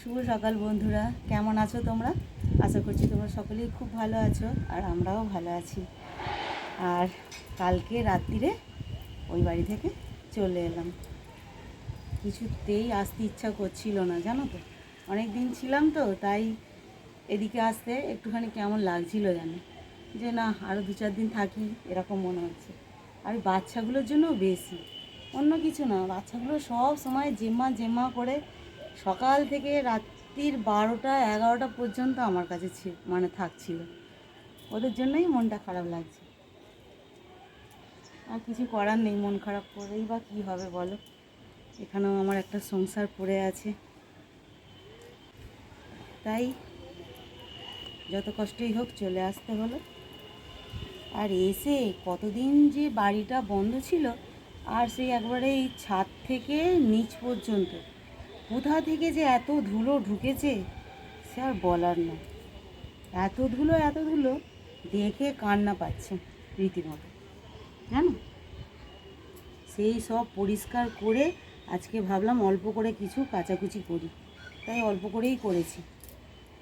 শুভ সকাল বন্ধুরা, কেমন আছো তোমরা? আশা করছি তোমরা সকলেই খুব ভালো আছো আর আমরাও ভালো আছি। আর কালকে রাত্রিরে ওই বাড়ি থেকে চলে এলাম। কিছুতেই আসতে ইচ্ছা করছিল না, জানো তো? অনেক দিন ছিলাম তো, তাই এদিকে আসতে একটুখানি কেমন লাগছিল জানো? যে না আরও দু চার দিন থাকি, এরকম মনে হচ্ছে। আর বাচ্চাগুলোর জন্য বেশি। অন্য কিছু না, বাচ্চাগুলো সব সময় জেম্মা জেম্মা করে সকাল থেকে রাত্রির বারোটা, এগারোটা পর্যন্ত আমার কাছে ছিল মানে থাকছিল। ওদের জন্যই মনটা খারাপ লাগছে। আর কিছু করার নেই, মন খারাপ করেই বা কী হবে বলো? এখানেও আমার একটা সংসার পড়ে আছে। তাই যত কষ্টই হোক চলে আসতে হলো। আর এসে কতদিন যে বাড়িটা বন্ধ ছিল, আর সেই একবারে এই ছাদ থেকে নিচ পর্যন্ত। কোথা থেকে যে এত ধুলো ঢুকেছে, সে আর বলার না। এত ধুলো এত ধুলো, দেখে কান্না পাচ্ছে রীতিমতো। জানো সেই সব পরিষ্কার করে আজকে ভাবলাম অল্প করে কিছু কাচাকুচি করি। তাই অল্প করেই করেছি।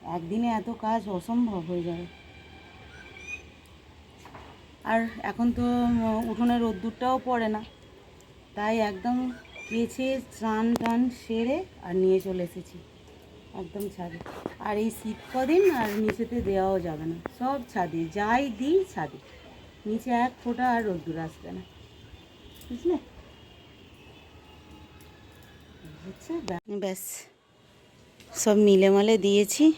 একদিনে এত কাজ অসম্ভব হয়ে যাবে। আর এখন তো, উঠোনে রোদ্দুরটাও পড়ে না। তাই একদম কেচে স্নান টান সেরে আর নিয়ে চলে এসেছি। একদম ছাদে। আর এই শীত কদিন আর নিচেতে দেওয়াও যাবে না। সব ছাদে, যাই দিই ছাদে। নিচে এক ফোঁটা আর রোদ্দুর আসবে না। বুঝলে? হচ্ছে ব্যাস- সব মিলেমালে দিয়েছি।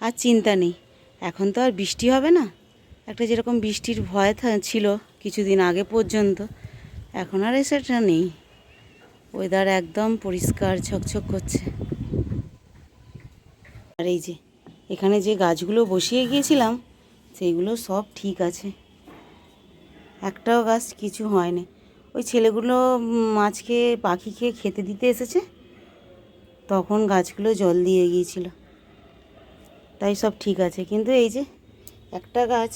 আর চিন্তা নেই, এখন তো আর বৃষ্টি হবে না। একটা যেরকম বৃষ্টির ভয় ছিল কিছুদিন আগে পর্যন্ত। এখন আর সেটা নেই। ওয়েদার একদম পরিষ্কার, ঝকঝক করছে। আর এই যে, এখানে যে গাছগুলো বসিয়ে গিয়েছিলাম, সেইগুলো সব ঠিক আছে। একটাও গাছ কিছু হয়নি। ওই ছেলেগুলো মাছকে পাখি খেয়ে খেতে দিতে এসেছে। তখন গাছগুলো জল দিয়ে গিয়েছিল। তাই সব ঠিক আছে। কিন্তু এই যে, একটা গাছ,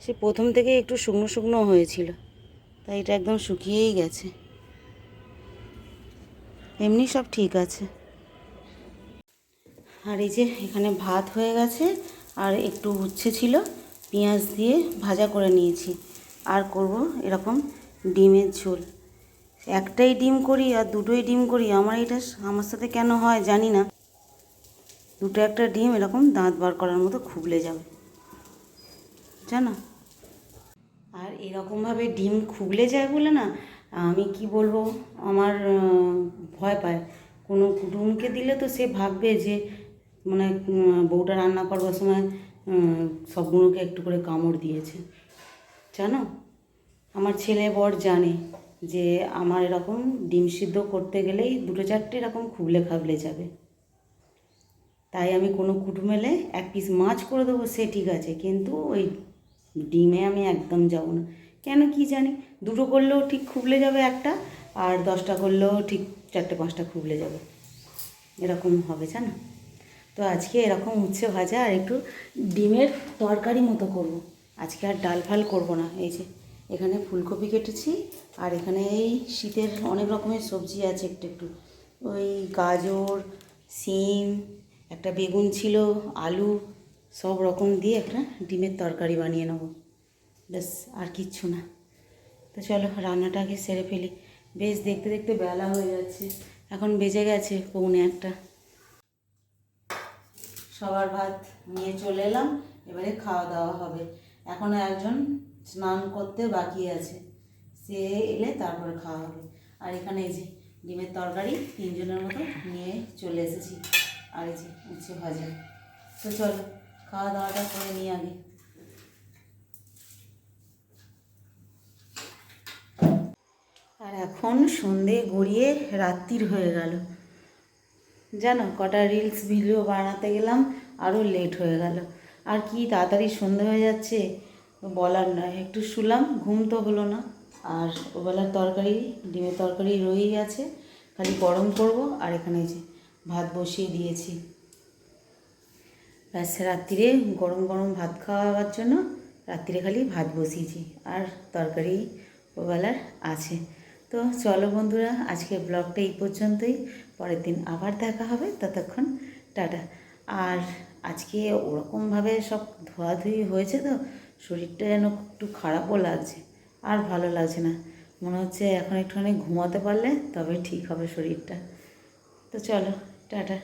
সে প্রথম থেকে একটু শুকনো শুকনো হয়েছিল। তাই এটা একদম শুকিয়েই গেছে। এমনি সব ঠিক আছে। আর এই যে এখানে ভাত হয়ে গেছে, আর একটু উচ্ছে ছিল, পেঁয়াজ দিয়ে ভাজা করে নিয়েছি। আর করব এরকম ডিমের ঝোল। একটাই ডিম করি আর দুটোই ডিম করি, আমার এটা আমার সাথে কেন হয় জানি না। দুটো একটা ডিম এরকম দাঁত বার করার মতো খুবলে যাবে। জানো? আর এরকমভাবে ডিম খুবলে যায় বলে না, আমি কি বলব? আমার ভয় পায়। কোনো কুটুমকে দিলে তো সে ভাববে যে মানে বউটা রান্না করবার সময় সবগুলোকে একটু করে কামড় দিয়েছে। জানো? আমার ছেলে বর জানে যে, আমার এরকম ডিম সিদ্ধ করতে গেলেই দুটো চারটে এরকম খুবলে খাবলে যাবে। তাই আমি কোনো কুটুম এলে এক পিস মাছ করে দেবো, সে ঠিক আছে। কিন্তু ওই ডিমে আমি একদম যাব না। কেন কি জানি? দুটো করলেও ঠিক খুবলে যাবে একটা আর দশটা করলেও ঠিক চারটে, পাঁচটা খুবলে যাবে। এরকম হবে, জানো? তো আজকে এরকম উচ্ছে ভাজা আর একটু ডিমের তরকারি মতো করব। আজকে আর ডাল ফাল করব না। এই যে, এখানে ফুলকপি কেটেছি আর এখানে এই শীতের অনেক রকমের সবজি আছে একটু একটু। ওই গাজর, সিম, একটা বেগুন ছিল, আলু, সব রকম দিয়ে একটা ডিমের তরকারি বানিয়ে নেব। ব্যাস, আর কিচ্ছু না। তো চলো, রান্নাটাকে সেরে ফেলি। বেশ, দেখতে দেখতে বেলা হয়ে যাচ্ছে। এখন বেজে গেছে পৌনে একটা। সবার ভাত নিয়ে চলে এলাম, এবারে খাওয়া দাওয়া হবে। এখনও একজন স্নান করতে বাকি আছে। সে এলে তারপরে খাওয়া হবে। আর এখানে এই যে ডিমের তরকারি তিনজনের মতো নিয়ে চলে এসেছি। আর এই যে উচ্ছে ভাজা। তো চলো, খাওয়া দাওয়াটা করে নিই আগে। আর এখন সন্ধে গড়িয়ে রাত্রির হয়ে গেল। জানো, কটা রিলস ভিডিও বানাতে গেলাম আরও লেট হয়ে গেল। আর কি তাড়াতাড়ি সন্ধে হয়ে যাচ্ছে, বলার নয়। একটু শুলাম, ঘুম তো হলো না। আর ওবেলার তরকারি, ডিমের তরকারি রয়েই আছে। খালি গরম করব, আর এখানে যে ভাত বসিয়ে দিয়েছি। ব্যাস, রাত্রিরে গরম গরম ভাত খাওয়াবার জন্য রাত্রিরে খালি ভাত বসিয়েছি। আর তরকারি ওবেলার আছে। তো চলো বন্ধুরা, আজকে ব্লগটা এই পর্যন্তই। পরের দিন আবার দেখা হবে, ততক্ষণ টাটা। আর আজকে ওরকমভাবে সব ধোয়াধুয়ি হয়েছে তো, শরীরটা যেন একটু খারাপও লাগছে, আর ভালো লাগছে না। মনে হচ্ছে এখন একটুখানি ঘুমাতে পারলে তবে ঠিক হবে শরীরটা। তো চলো, টাটা।